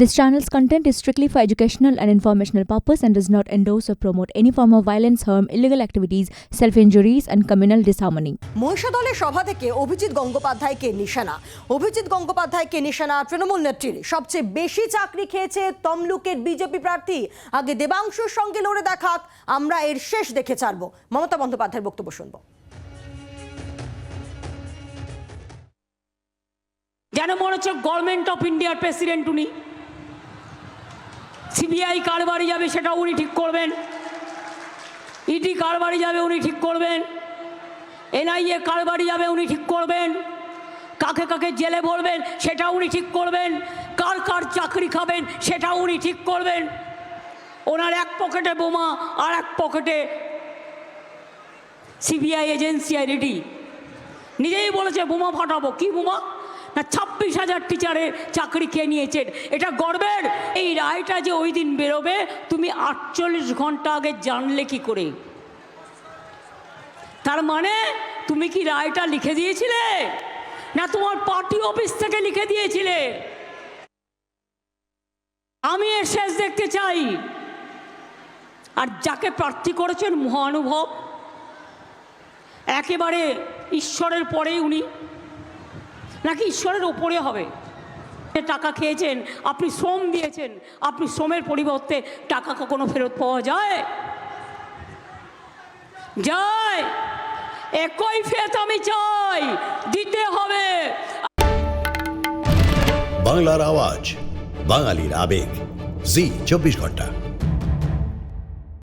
This channel's content is strictly for educational and informational purpose and does not endorse or promote any form of violence, harm, illegal activities, self-injuries and communal disharmony. মহিষাদলের সভা থেকে অভিজিৎ গঙ্গোপাধ্যায়কে নিশানা অভিজিৎ গঙ্গোপাধ্যায়কে নিশানা তৃণমূল নেত্রীর সবচেয়ে বেশি চাকরি খেয়েছে তমলুকের বিজেপি প্রার্থী আগে দেবাংশুর সঙ্গে লড়ে দেখাক আমরা এর শেষ দেখে ছাড়বো মমতা বন্দ্যোপাধ্যায়ের বক্তব্য শুনব যেন মনে হচ্ছে গভর্নমেন্ট অফ ইন্ডিয়ার প্রেসিডেন্ট উনি সিবিআই কার বাড়ি যাবে সেটা উনি ঠিক করবেন। ইডি কার বাড়ি যাবে উনি ঠিক করবেন। এনআইএ কার বাড়ি যাবে উনি ঠিক করবেন। কাকে কাকে জেলে ভরবেন সেটা উনি ঠিক করবেন। কার কার চাকরি খাবেন সেটা উনি ঠিক করবেন। ওনার এক পকেটে বোমা আর এক পকেটে সিবিআই এজেন্সি আইডি। নিজেই বলেছে, বোমা ফাটাবো। কি বোমা? না, ছাব্বিশ হাজার টিচারে চাকরি খেয়ে নিয়েছেন? এটা গর্বের। এই রায়টা যে ওই দিন বেরোবে, তুমি আটচল্লিশ ঘণ্টা আগে জানলে কি করে? তার মানে তুমি কি রায়টা লিখে দিয়েছিলে? না, তোমার পার্টি অফিস থেকে লিখে দিয়েছিলে? আমি এর শেষ দেখতে চাই। আর যাকে প্রার্থী করেছেন মহানুভব, একেবারে ঈশ্বরের পরেই উনি। নাকি ঈশ্বরের ওপরে হবে? টাকা খেয়েছেন, আপনি শ্রম দিয়েছেন, আপনি শ্রমের পরিবর্তে টাকা কখনো ফেরত পাওয়া যায়? যায়। একই ফেত আমি চাই, দিতে হবে। বাংলার আওয়াজ, বাঙালির আবেগ। জি, চব্বিশ ঘণ্টা।